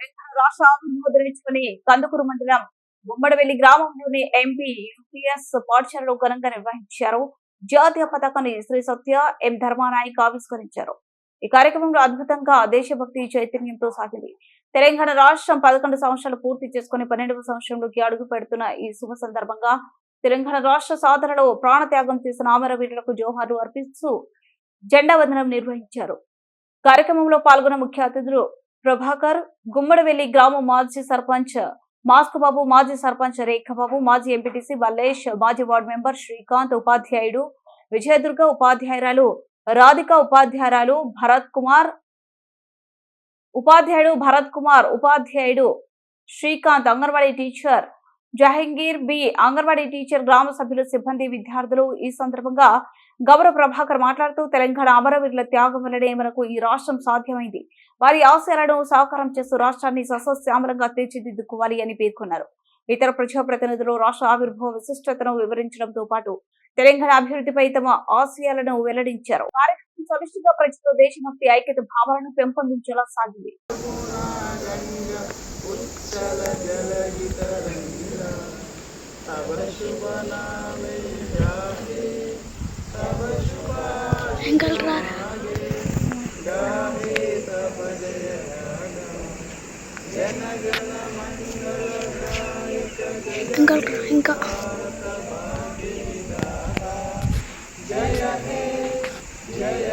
తెలంగాణ రాష్ట్ర ఆవిర్భావ కందుకూరు మండలం గుమ్మడివెల్లి గ్రామంలోని ఎంపీ యూపీఎస్ పాఠశాలలో ఘనంగా నిర్వహించారు. జాతీయ పతాకాన్ని శ్రీ సత్య ఎం ధర్మానాయక్ ఆవిష్కరించారు. ఈ కార్యక్రమంలో అద్భుతంగా దేశభక్తి చైతన్యంతో సాగింది. తెలంగాణ రాష్ట్రం పదకొండు సంవత్సరాలు పూర్తి చేసుకుని పన్నెండవ సంవత్సరంలోకి అడుగు పెడుతున్న ఈ శుభ సందర్భంగా తెలంగాణ రాష్ట్ర సాధనలో ప్రాణత్యాగం చేసిన ఆమరవీరులకు జోహార్లు అర్పిస్తూ జెండా వందనం నిర్వహించారు. కార్యక్రమంలో పాల్గొన్న ముఖ్య అతిథులు ప్రభాకర్ గుమ్మడవెల్లి గ్రామ మాజీ సర్పంచ్ మాస్క్ బాబు మాజీ సర్పంచ్ రేఖబాబు మాజీ ఎంపీటీసీ వల్లేష్ మాజీ వార్డు మెంబర్ శ్రీకాంత్ ఉపాధ్యాయుడు విజయదుర్గ ఉపాధ్యాయురాలు రాధిక ఉపాధ్యాయురాలు భరత్ కుమార్ ఉపాధ్యాయుడు భరత్ కుమార్ ఉపాధ్యాయుడు Srikanth anganwadi teacher Jahangir B anganwadi teacher గ్రామ సభ్యులు సిబ్బంది విద్యార్థులు ఈ సందర్భంగా గౌరవ ప్రభాకర్ మాట్లాడుతూ తెలంగాణ అమరవీరుల త్యాగం వల్లనే మనకు ఈ రాష్ట్రం సాధ్యమైంది. వారి ఆశయాలను సాకారం చేస్తూ రాష్ట్రాన్ని సస్యశ్యామలంగా తీర్చిదిద్దుకోవాలి అని పేర్కొన్నారు. ఇతర ప్రజాప్రతినిధులు రాష్ట్ర ఆవిర్భావ విశిష్టతను వివరించడంతో పాటు తెలంగాణ అభివృద్ధిపై తమ ఆశయాలను వెల్లడించారు. కార్యక్రమం సమిష్టిగా ప్రజలతో దేశభక్తి ఐక్యత భావాలను పెంపొందించేలా సాగింది. ఎంకల్ రారా వెంకల్ ఇంకా జయ హే జయ